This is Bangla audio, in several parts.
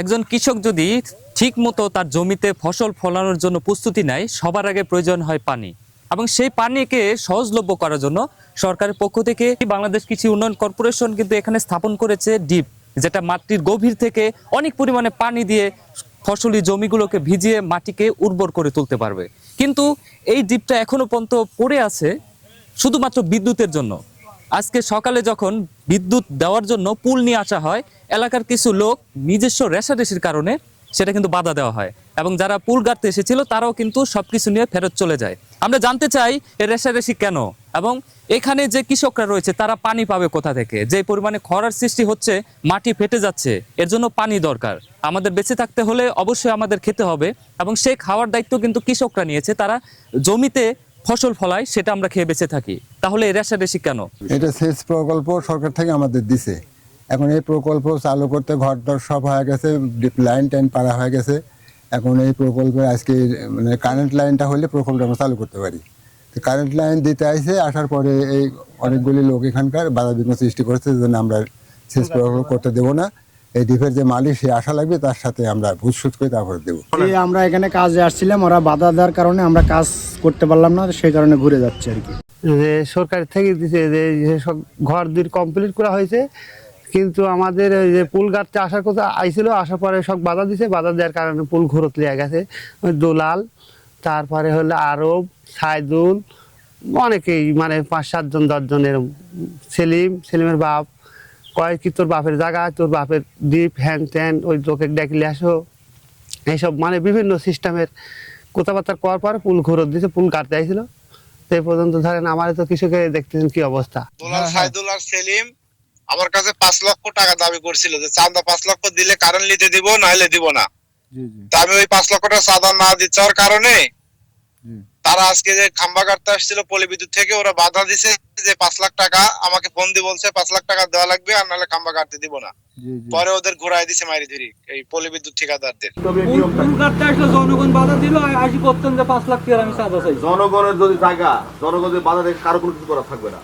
একজন কৃষক যদি ঠিক মতো তার জমিতে ফসল ফলানোর জন্য প্রস্তুতি নেয়, সবার আগে প্রয়োজন হয় পানি। এবং সেই পানিকে সহজলভ্য করার জন্য সরকারের পক্ষ থেকে বাংলাদেশ কৃষি উন্নয়ন কর্পোরেশন কিন্তু এখানে স্থাপন করেছে ডিপ, যেটা মাটির গভীর থেকে অনেক পরিমাণে পানি দিয়ে ফসলি জমিগুলোকে ভিজিয়ে মাটিকে উর্বর করে তুলতে পারবে। কিন্তু এই ডিপটা এখনও পর্যন্ত পড়ে আছে শুধুমাত্র বিদ্যুতের জন্য। আজকে সকালে যখন বিদ্যুৎ দেওয়ার জন্য পুল নিয়ে আসা হয়, এলাকার কিছু লোক নিজস্ব রেশারেশির কারণে সেটা কিন্তু বাধা দেওয়া হয় এবং যারা পুল গাড়তে এসেছিল তারাও কিন্তু সবকিছু নিয়ে ফেরত চলে যায়। আমরা জানতে চাই এ রেশারেশি কেন এবং এখানে যে কৃষকরা রয়েছে তারা পানি পাবে কোথা থেকে? যে পরিমাণে খরার সৃষ্টি হচ্ছে, মাটি ফেটে যাচ্ছে, এর জন্য পানি দরকার। আমাদের বেঁচে থাকতে হলে অবশ্যই আমাদের খেতে হবে এবং সেই খাওয়ার দায়িত্ব কিন্তু কৃষকরা নিয়েছে। তারা জমিতে ফসল ফলায় সেটা আমরা খেয়ে বেঁচে থাকি। তাহলে রেশারেশি কেন? এটা সেচ প্রকল্প সরকার থেকে আমাদের দিছে। এখন এই প্রকল্প চালু করতে ঘর দর সব হয়ে গেছে লাইন টাইন পাড়া হয়ে গেছে। এখন এই প্রকল্পে আজকে মানে কারেন্ট লাইনটা হলে প্রকল্পটা আমরা চালু করতে পারি। কারেন্ট লাইন দিতে আইছে, আসার পরে এই অনেকগুলি লোক এখানকার বাধা বিঘ্ন সৃষ্টি করেছে যে জন্য আমরা সেচ প্রকল্প করতে দেবো না। এই দ্বীপের যে মালিক সে আশা লাগবে তার সাথে আমরা ভূত সুদ করে তারপরে দেবো। এই আমরা এখানে কাজে আসছিলাম ওরা বাধা দেওয়ার কারণে আমরা কাজ করতে পারলাম না সেই কারণে ঘুরে যাচ্ছে আর কি। যে সরকার থেকে দিছে যে সব ঘর দুই কমপ্লিট করা হয়েছে কিন্তু আমাদের ওই যে পুল গাড়তে আসার কথা আইছিল আসার পরে সব বাধা দিছে বাধা দেওয়ার কারণে পুল ঘুরত লিয়ে গেছে। ওই দোলাল তারপরে হলো আরব সাইদুল অনেকেই মানে পাঁচ সাতজন দশজন এরকম সেলিম সেলিমের বাপ কয় কি তোর বাপের জায়গা তোর বাপের দ্বীপ হ্যান ত্যান ওই লোকে ডেকলে আসো। এইসব মানে বিভিন্ন সিস্টেমের কথাবার্তা করার পর পুল ঘুরত দিয়েছে পুল কাটতে আইছিল। সেই পর্যন্ত ধরেন আমার তো কৃষকের দেখতেছেন কি অবস্থা। সাইদুল আর সেলিম আমার কাছে পাঁচ লক্ষ টাকা দাবি করছিল যে চাঁদা পাঁচ লক্ষ দিলে কারেন্ট নিতে দিব নাহলে দিব না। তা আমি ওই পাঁচ লক্ষ টাকা চাঁদা না দিচ্ছার কারণে তারা আজকে যে খাম্বা কাটতে আসছিল পলি বিদ্যুৎ থেকে ওরা বাধা দিছে যে পাঁচ লাখ টাকা আমাকে ফোন দিয়ে বলছে পাঁচ লাখ টাকা দেওয়া লাগবে আর নাহলে খাম্বা কাটতে দিব না। পরে ওদের ঘুরাই দিছে মারি ধরি এই পলি বিদ্যুৎ ঠিকাদারদের। জনগণ বাধা দিল? আসি করতেন যে পাঁচ লাখ টাকার আমি চাঁদা চাই। জনগণের যদি জায়গা জনগণের বাধা দেখে কারও কোনো কিছু করা থাকবে না।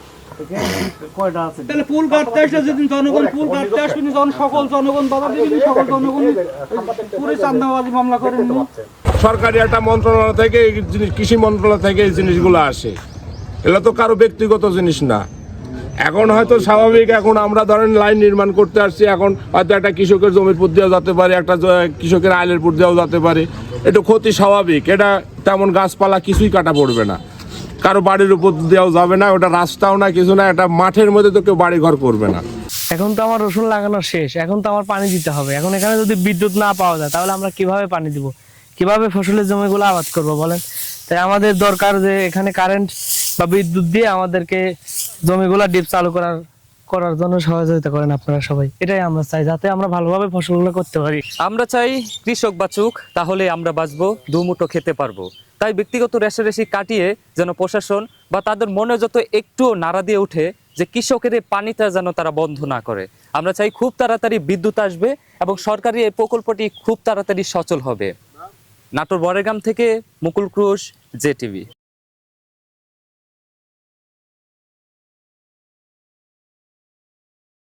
তাহলে ফুল কাটতে আসলে যেদিন জনগণ ফুল কাটতে আসবেন সকল জনগণ বাধা দিবেন সকল জনগণ পুরো চান্দাবাজি মামলা করেন। সরকারি একটা মন্ত্রণালয় থেকে এই জিনিস, কৃষি মন্ত্রণালয় থেকে এই জিনিসগুলো আসে। এগুলো তো কারও ব্যক্তিগত জিনিস না। এখন হয়তো স্বাভাবিক, এখন আমরা ধরেন লাইন নির্মাণ করতে আসছি, এখন হয়তো একটা কৃষকের জমির পুর দেওয়া যেতে পারে, একটা কৃষকের আইলের পুর দেওয়া যেতে পারে। এটা ক্ষতি স্বাভাবিক, এটা তেমন গাছপালা কিছুই কাটা পড়বে না। কারও বাড়ির উপর দেওয়া যাবে না, ওটা রাস্তাও না, কিছু না, এটা মাঠের মধ্যে তো কেউ বাড়ি ঘর করবে না। এখন তো আমার রসুন লাগানো শেষ, এখন তো আমার পানি দিতে হবে। এখন এখানে যদি বিদ্যুৎ না পাওয়া যায়, তাহলে আমরা কীভাবে পানি দিব? কীভাবে ফসলের জমিগুলো আবাদ করব বলেন? তাই আমাদের দরকার যে এখানে কারেন্ট বা বিদ্যুৎ দিয়ে আমাদেরকে জমিগুলা ডিপ চালু করার করার জন্য সহযোগিতা করেন আপনারা সবাই। এটাই আমরা চাই, যাতে আমরা ভালোভাবে ফসলগুলো করতে পারি। আমরা চাই কৃষক বাঁচুক, তাহলে আমরা বাঁচবো দুমুটো খেতে পারব। তাই ব্যক্তিগত রেশারেশি কাটিয়ে যেন প্রশাসন বা তাদের মনে যত একটুও নাড়া দিয়ে উঠে যে কৃষকের পানিটা যেন তারা বন্ধ না করে। আমরা চাই খুব তাড়াতাড়ি বিদ্যুৎ আসবে এবং সরকারি এই প্রকল্পটি খুব তাড়াতাড়ি সচল হবে। নাটোর বরেগ্রাম থেকে মুকুল ক্রুশ জে টিভি